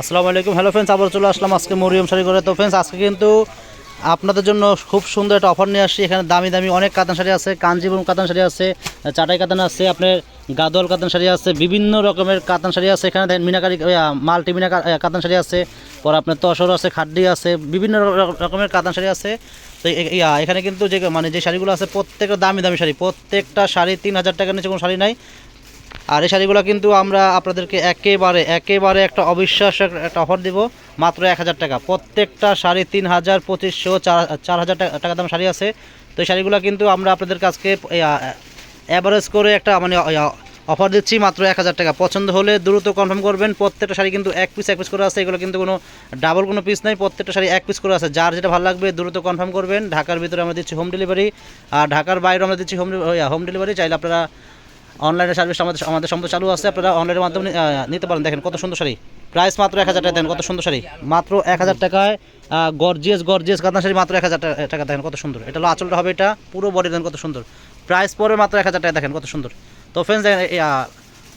আসসালামু আলাইকুম। Hello friends আবার চলে আসলাম আজকে মরিয়ম শাড়ি করে তো ফ্রেন্ডস আজকে কিন্তু আপনাদের জন্য খুব সুন্দর একটা অফার নিয়ে আসছি। এখানে দামি দামি অনেক কাতান শাড়ি আছে, কাঞ্জিবরম কাতান শাড়ি আছে, চাটাই কাতান আছে, আপনার গাদোয়াল কাতান শাড়ি আছে, বিভিন্ন রকমের কাতান শাড়ি আছে। এখানে দেখেন মিনাকারি মাল্টি মিনা কাতান শাড়ি আছে, পর আপনার তসর আছে, খাড্ডি আছে, বিভিন্ন রকমের কাতান শাড়ি আছে। তো এখানে কিন্তু যে মানে যে শাড়িগুলো আছে, প্রত্যেকটা দামি দামি শাড়ি, প্রত্যেকটা শাড়ি তিন হাজার টাকার নিচে কোনো শাড়ি নাই। আর এই শাড়িগুলো কিন্তু আমরা আপনাদেরকে একেবারে একেবারে একটা অবিশ্বাস একটা অফার দিব। মাত্র এক হাজার টাকা। প্রত্যেকটা শাড়ি তিন হাজার, পঁচিশশো, চার হাজার টাকা দাম শাড়ি আছে। তো এই শাড়িগুলো কিন্তু আমরা আপনাদের কাছকে অ্যাভারেজ করে একটা মানে অফার দিচ্ছি মাত্র এক হাজার টাকা। পছন্দ হলে দ্রুত কনফার্ম করবেন। প্রত্যেকটা শাড়ি কিন্তু এক পিস এক পিস করে আছে। এগুলো কিন্তু কোনো ডাবল কোনো পিস নেই। প্রত্যেকটা শাড়ি এক পিস করে আছে। যার যেটা ভালো লাগবে দ্রুত কনফার্ম করবেন। ঢাকার ভিতরে আমরা দিচ্ছি হোম ডেলিভারি আর ঢাকার বাইরে আমরা দিচ্ছি হোম হোম ডেলিভারি চাইলে আপনারা অনলাইনে সার্ভিস আমাদের আমাদের সম্পদ চালু আছে। আপনারা অনলাইনের মাধ্যমে নিতে পারেন। দেখেন কত সুন্দর শাড়ি। প্রাইস মাত্র এক হাজার টাকা। দেন কত সুন্দর শাড়ি। মাত্র এক হাজার টাকায় গর্জিয়াস গর্জিয়াস কাতান শাড়ি মাত্র এক হাজার টাকা। দেখেন কত সুন্দর। এটা হলো আঁচলটা হবে এটা। পুরো বডি দেন কত সুন্দর। প্রাইস পড়বে মাত্র এক হাজার টাকা। দেখেন কত সুন্দর। তো ফ্রেন্ডস দেখেন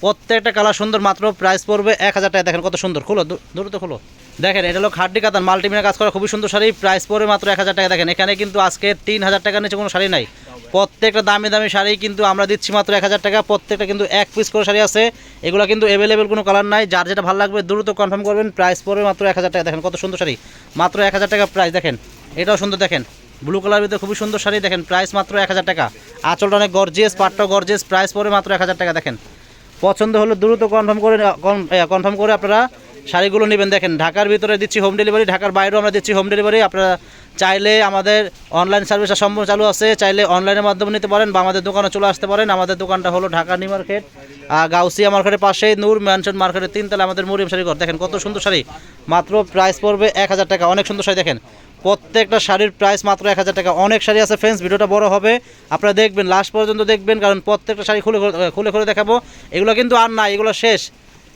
প্রত্যেকটা কালার সুন্দর। মাত্র প্রাইস পড়বে এক হাজার টাকা। দেখেন কত সুন্দর। খুলো দ্রুত খুলো। দেখেন, এটা হলো খাড্ডি কাতান। মাল্টিমিনা কাজ করা খুবই সুন্দর শাড়ি। প্রাইস পড়বে মাত্র এক হাজার টাকা। দেখেন, এখানে কিন্তু আজকে তিন হাজার টাকার নিচে কোনো শাড়ি নাই। প্রত্যেকটা দামি দামি শাড়ি কিন্তু আমরা দিচ্ছি মাত্র এক হাজার টাকা। প্রত্যেকটা কিন্তু এক পিস করে শাড়ি আছে। এগুলো কিন্তু অ্যাভেলেবেল কোনো কালার নাই। যার যেটা ভালো লাগবে দ্রুত কনফার্ম করবেন। প্রাইস পড়বে মাত্র এক হাজার টাকা। দেখেন কত সুন্দর শাড়ি। মাত্র এক হাজার টাকা প্রাইস দেখেন। এটাও সুন্দর, দেখেন। ব্লু কালার ভিতরে খুবই সুন্দর শাড়ি, দেখেন। প্রাইস মাত্র এক হাজার টাকা। আঁচলটা অনেক গর্জিয়াস পাটটা গর্জিয়াস প্রাইস পড়বে মাত্র এক হাজার টাকা, দেখেন। পছন্দ হলে দ্রুত কনফার্ম করে কনফার্ম করে আপনারা শাড়িগুলো নেবেন। দেখেন, ঢাকার ভিতরে দিচ্ছি হোম ডেলিভারি ঢাকার বাইরেও আমরা দিচ্ছি হোম ডেলিভারি আপনারা চাইলে আমাদের অনলাইন সার্ভিস সম্পূর্ণ চালু আছে, চাইলে অনলাইনের মাধ্যমে নিতে পারেন বা আমাদের দোকানে চলে আসতে পারেন। আমাদের দোকানটা হলো ঢাকা নিউ মার্কেট গাউসিয়া মার্কেটের পাশে, নূর ম্যানশন মার্কেটের তিনতলা আমাদের মরিয়ম শাড়ি ঘর। দেখেন, কত সুন্দর শাড়ি। মাত্র প্রাইস পড়বে এক হাজার টাকা। অনেক সুন্দর শাড়ি, দেখেন। প্রত্যেকটা শাড়ির প্রাইস মাত্র এক হাজার টাকা। অনেক শাড়ি আছে ফ্রেন্ডস ভিডিওটা বড় হবে। আপনারা দেখবেন লাস্ট পর্যন্ত দেখবেন, কারণ প্রত্যেকটা শাড়ি খুলে- খুলে খুলে দেখাবো। এগুলো কিন্তু আর না এগুলো শেষ।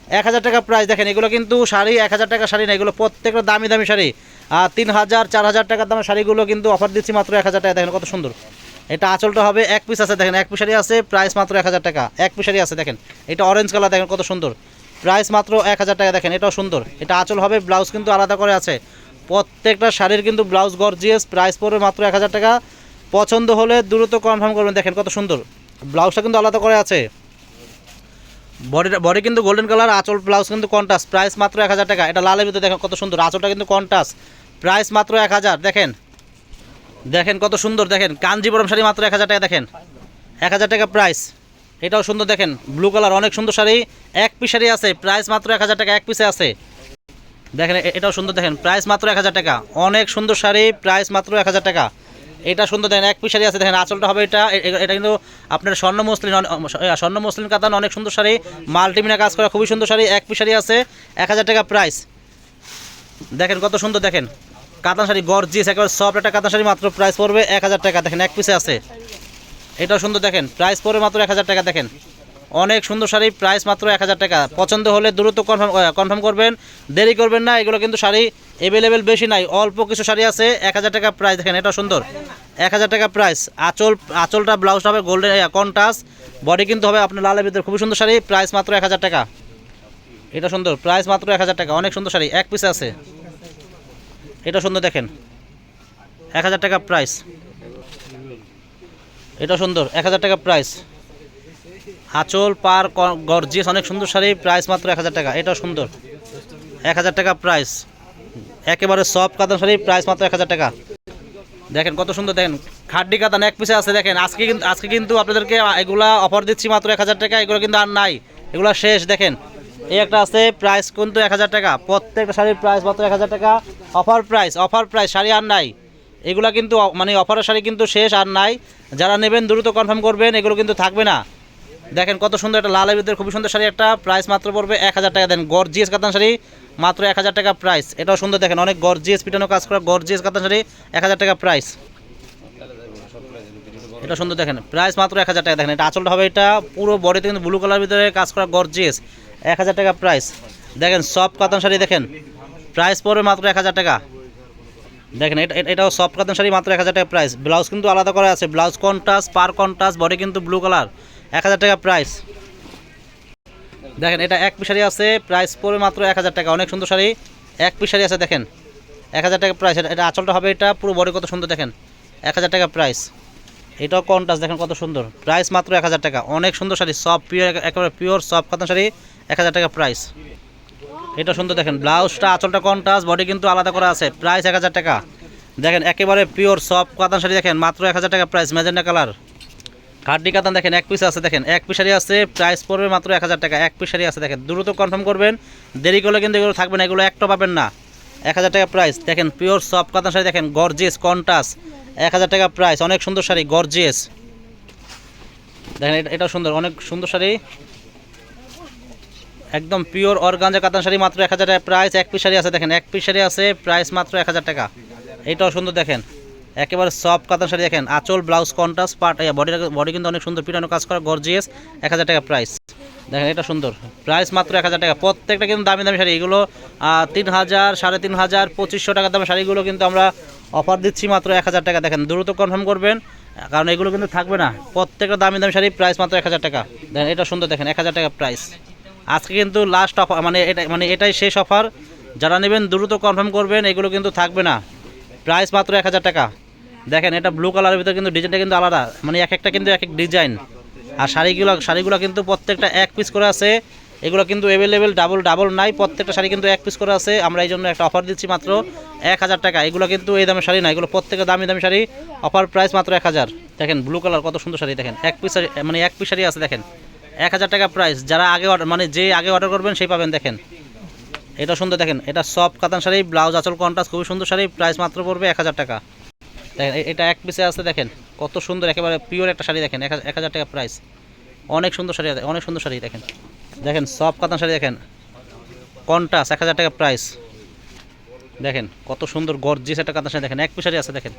এক হাজার টাকা প্রাইস দেখেন, এগুলো কিন্তু শাড়ি, এক হাজার টাকা শাড়ি না, এগুলো প্রত্যেকটা দামি দামি শাড়ি। আর তিন হাজার, চার হাজার টাকার দামের শাড়িগুলো কিন্তু অফার দিচ্ছি মাত্র এক হাজার টাকা দেখেন কত সুন্দর। এটা আঁচলটা হবে এক পিস আছে। দেখেন, এক পিস শাড়ি আছে প্রাইস মাত্র এক হাজার টাকা। এক পিস শাড়ি আছে, দেখেন। এটা অরেঞ্জ কালার দেখেন কত সুন্দর। প্রাইস মাত্র এক হাজার টাকা, দেখেন, এটাও সুন্দর। এটা আঁচল হবে ব্লাউজ কিন্তু আলাদা করে আছে। প্রত্যেকটা শাড়ির কিন্তু ব্লাউজ গর্জিয়াস প্রাইস পড়বে মাত্র এক হাজার টাকা। পছন্দ হলে দ্রুত কনফার্ম করবেন। দেখেন কত সুন্দর। ব্লাউজটা কিন্তু আলাদা করে আছে। বডিটা বডি কিন্তু গোল্ডেন কালার আঁচল ব্লাউজ কিন্তু কন্টাস প্রাইস মাত্র এক হাজার টাকা। এটা লালের ভিতরে দেখেন কত সুন্দর। আঁচলটা কিন্তু কন্টাস প্রাইস মাত্র এক হাজার। দেখেন। দেখেন কত সুন্দর। দেখেন কাঞ্জিপুরম শাড়ি মাত্র এক হাজার টাকা, দেখেন। এক হাজার টাকা প্রাইস এটাও সুন্দর, দেখেন। ব্লু কালার অনেক সুন্দর শাড়ি। এক পিস শাড়ি আছে। প্রাইস মাত্র এক হাজার টাকা, এক পিসে আছে। দেখেন এটাও সুন্দর, দেখেন। প্রাইস মাত্র এক হাজার টাকা। অনেক সুন্দর শাড়ি। প্রাইস মাত্র এক হাজার টাকা। এটা সুন্দর, দেখেন, এক পিস শাড়ি আছে, দেখেন, আঁচলটা হবে এটা এটা কিন্তু আপনার স্বর্ণ মুসলিম স্বর্ণ মুসলিম কাতান, অনেক সুন্দর শাড়ি, মাল্টিমিনা কাজ করা, খুবই সুন্দর শাড়ি, এক পিস শাড়ি আছে, এক হাজার টাকা প্রাইস দেখেন কত সুন্দর, দেখেন, কাতান শাড়ি গর্জিয়াস একেবারে সফট একটা কাতান শাড়ি, মাত্র প্রাইস পড়বে এক হাজার টাকা, দেখেন, এক পিসে আছে। এটাও সুন্দর, দেখেন প্রাইস পড়বে মাত্র এক হাজার টাকা, দেখেন। অনেক সুন্দর শাড়ি প্রাইস মাত্র এক হাজার টাকা। পছন্দ হলে দ্রুত কনফার্ম কনফার্ম করবেন। দেরি করবেন না, এগুলো কিন্তু শাড়ি অ্যাভেলেবেল বেশি নাই, অল্প কিছু শাড়ি আছে, এক হাজার টাকা প্রাইস দেখেন, এটা সুন্দর। এক হাজার টাকা প্রাইস আঁচল, আঁচলটা ব্লাউজটা হবে গোল্ডেন কন্টাস বডি কিন্তু হবে আপনার লালের ভিতরে। খুবই সুন্দর শাড়ি প্রাইস মাত্র এক হাজার টাকা। এটা সুন্দর প্রাইস মাত্র এক হাজার টাকা। অনেক সুন্দর শাড়ি, এক পিস আছে। এটা সুন্দর, দেখেন। এক হাজার টাকা প্রাইস এটা সুন্দর, এক হাজার টাকা প্রাইস আঁচল পার গর্জিয়াস, অনেক সুন্দর শাড়ি প্রাইস মাত্র এক হাজার টাকা। এটাও সুন্দর। এক হাজার টাকা প্রাইস একেবারে সব কাতান শাড়ি প্রাইস মাত্র এক হাজার টাকা। দেখেন কত সুন্দর, দেখেন। খাড্ডি কাতান এক পিসে আছে, দেখেন। আজকে কিন্তু আজকে কিন্তু আপনাদেরকে এগুলা অফার দিচ্ছি মাত্র এক হাজার টাকা, এগুলো কিন্তু আর নাই। এগুলো শেষ, দেখেন। এই একটা আছে প্রাইস কিন্তু এক হাজার টাকা। প্রত্যেকটা শাড়ির প্রাইস মাত্র এক হাজার টাকা। Offer price offer price sari আর নাই। এগুলা কিন্তু মানে অফারের শাড়ি কিন্তু শেষ আর নাই। যারা নেবেন, দ্রুত কনফার্ম করবেন, এগুলো কিন্তু থাকবে না। দেখেন কত সুন্দর একটা লালের ভিতরে খুবই সুন্দর শাড়ি একটা প্রাইস মাত্র পড়বে এক হাজার টাকা। দেন গর্জিয়াস কাতান শাড়ি, মাত্র এক হাজার টাকা প্রাইস এটাও সুন্দর দেখেন, অনেক গর্জিয়াস পিটানো কাজ করা গর্জিয়াস কাতান শাড়ি, এক হাজার টাকা প্রাইস এটা সুন্দর দেখেন প্রাইস মাত্র এক হাজার টাকা। দেখেন, এটা আঁচলটা হবে এটা পুরো বডিতে কিন্তু ব্লু কালার ভিতরে কাজ করা গর্জিয়াস এক হাজার টাকা প্রাইস দেখেন সফট কাতান শাড়ি দেখেন প্রাইস পড়বে মাত্র এক হাজার টাকা। দেখেন, এটা, এটা- এটাও সফট কাতান শাড়ি, মাত্র এক হাজার টাকা প্রাইস ব্লাউজ কিন্তু আলাদা করা আছে ব্লাউজ কন্টাস পার কন্টাস বডি কিন্তু ব্লু কালার এক হাজার টাকা প্রাইস দেখেন, এটা এক পিস শাড়ি আছে প্রাইস পড়বে মাত্র এক হাজার টাকা। অনেক সুন্দর শাড়ি। এক পিস শাড়ি আছে, দেখেন। এক হাজার টাকা প্রাইস এটা আঁচলটা হবে এটা, পুরো বডি কত সুন্দর, দেখেন। এক হাজার টাকা প্রাইস এটাও কন্টাস দেখেন কত সুন্দর। প্রাইস মাত্র এক হাজার টাকা। অনেক সুন্দর শাড়ি, সব পিওর একেবারে পিওর সব কাতান শাড়ি, এক হাজার টাকা প্রাইস এটা সুন্দর, দেখেন। ব্লাউজটা আঁচলটা কন্টাস বডি কিন্তু আলাদা করা আছে। প্রাইস এক হাজার টাকা। দেখেন, একেবারে পিওর সব কাতান শাড়ি, দেখেন। মাত্র এক হাজার টাকা প্রাইস ম্যাজেন্ডা কালার হাড্ডি কাতান দেখেন, এক পিস আছে, দেখেন। এক পিস শাড়ি আছে প্রাইস পড়বে মাত্র এক হাজার টাকা। এক পিস শাড়ি আছে, দেখেন। দ্রুত কনফার্ম করবেন। দেরি করলে কিন্তু এগুলো থাকবে না, এগুলো একটা পাবেন না। এক হাজার টাকা প্রাইস দেখেন পিওর সফট কাতান শাড়ি, দেখেন গর্জিয়াস কন্টাস এক হাজার টাকা প্রাইস অনেক সুন্দর শাড়ি গর্জিয়াস দেখেন, এটা সুন্দর, অনেক সুন্দর শাড়ি। একদম পিওর অর্গানজা কাতান শাড়ি, মাত্র এক হাজার টাকা প্রাইস এক পিস শাড়ি আছে, দেখেন, এক পিস শাড়ি আছে প্রাইস মাত্র এক হাজার টাকা। এটাও সুন্দর, দেখেন। একেবারে সফট কাতান শাড়ি দেখেন। আঁচল, ব্লাউজ কন্টাস পাট বডি বডি কিন্তু অনেক সুন্দর, পিটানো কাজ করা গর্জিয়াস এক হাজার টাকা প্রাইস দেখেন, এটা সুন্দর। প্রাইস মাত্র এক হাজার টাকা। প্রত্যেকটা কিন্তু দামি দামি শাড়ি। এগুলো তিন হাজার, সাড়ে তিন হাজার, পঁচিশশো টাকা দামের শাড়িগুলো কিন্তু আমরা অফার দিচ্ছি মাত্র এক হাজার টাকা। দেখেন, দ্রুত কনফার্ম করবেন, কারণ এগুলো কিন্তু থাকবে না। প্রত্যেকটা দামি দামি শাড়ি প্রাইস মাত্র এক হাজার টাকা। দেখেন, এটা সুন্দর দেখেন, এক হাজার টাকা প্রাইস আজকে কিন্তু লাস্ট অফার মানে এটা মানে এটাই শেষ অফার যারা নেবেন, দ্রুত কনফার্ম করবেন, এগুলো কিন্তু থাকবে না। প্রাইস মাত্র এক হাজার টাকা। দেখেন, এটা ব্লু কালারের ভিতরে কিন্তু ডিজাইনটা কিন্তু আলাদা। মানে এক একটা কিন্তু এক এক ডিজাইন আর শাড়িগুলো শাড়িগুলো কিন্তু প্রত্যেকটা এক পিস করে আছে। এগুলো কিন্তু অ্যাভেলেবেল ডাবল ডাবল নাই। প্রত্যেকটা শাড়ি কিন্তু এক পিস করে আছে। আমরা এই জন্য একটা অফার দিচ্ছি মাত্র এক হাজার টাকা। এগুলো কিন্তু এই দামের শাড়ি না, এগুলো প্রত্যেকটা দামি দামি শাড়ি। অফার প্রাইস মাত্র এক হাজার। দেখেন ব্লু কালার কত সুন্দর শাড়ি, দেখেন। এক পিস মানে এক পিস শাড়ি আছে, দেখেন। এক হাজার টাকা প্রাইস যারা আগে অর্ডার মানে যে আগে অর্ডার করবেন, সেই পাবেন, দেখেন। এটা সুন্দর, দেখেন। এটা সব কাতান শাড়ি ব্লাউজ আঁচল কন্ট্রাস্ট খুবই সুন্দর শাড়ি। প্রাইস মাত্র পড়বে এক হাজার টাকা। দেখেন এটা এক পিসে আছে দেখেন কত সুন্দর একেবারে পিওর একটা শাড়ি দেখেন এক হাজার- টাকা প্রাইস অনেক সুন্দর শাড়ি আছে, অনেক সুন্দর শাড়ি দেখেন। দেখেন সব কাতান শাড়ি দেখেন। কন্টাস এক হাজার টাকা প্রাইস দেখেন কত সুন্দর গর্জিয়াস একটা কাতান শাড়ি দেখেন। এক পিস শাড়ি আছে দেখেন।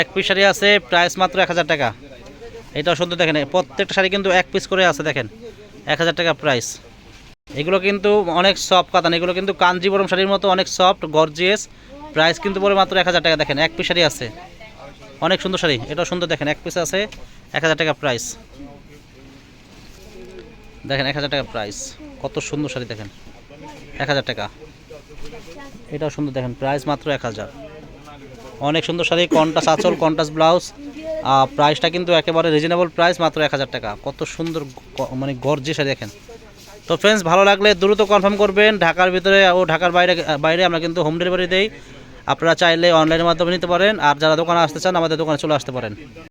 এক পিস শাড়ি আছে প্রাইস মাত্র এক হাজার টাকা। এটাও সুন্দর দেখেন প্রত্যেকটা শাড়ি কিন্তু এক পিস করে আছে দেখেন। এক হাজার টাকা প্রাইস এগুলো কিন্তু অনেক সফট কাতান এগুলো কিন্তু কাঞ্জিবরম শাড়ির মতো অনেক সফট গর্জিয়াস প্রাইস কিন্তু পড়ে মাত্র এক হাজার টাকা দেখেন। এক পিস শাড়ি আছে। অনেক সুন্দর শাড়ি। এটাও সুন্দর, দেখেন, এক পিস আছে, এক হাজার টাকা প্রাইস দেখেন, এক হাজার টাকা প্রাইস কত সুন্দর শাড়ি, দেখেন, এক হাজার টাকা। এটাও সুন্দর, দেখেন প্রাইস মাত্র এক হাজার। অনেক সুন্দর শাড়ি কন্টাস আঁচল কন্টাস ব্লাউজ প্রাইসটা কিন্তু একেবারে রিজনেবল প্রাইস মাত্র এক হাজার টাকা। কত সুন্দর মানে গর্জি শাড়ি, দেখেন। তো ফ্রেন্ডস ভালো লাগলে দ্রুত কনফার্ম করবেন। ঢাকার ভিতরে ও ঢাকার বাইরে বাইরে আমরা কিন্তু হোম ডেলিভারি দেই। আপনারা চাইলে অনলাইনের মাধ্যমে নিতে পারেন। আর যারা দোকানে আসতে চান, আমাদের দোকানে চলে আসতে পারেন।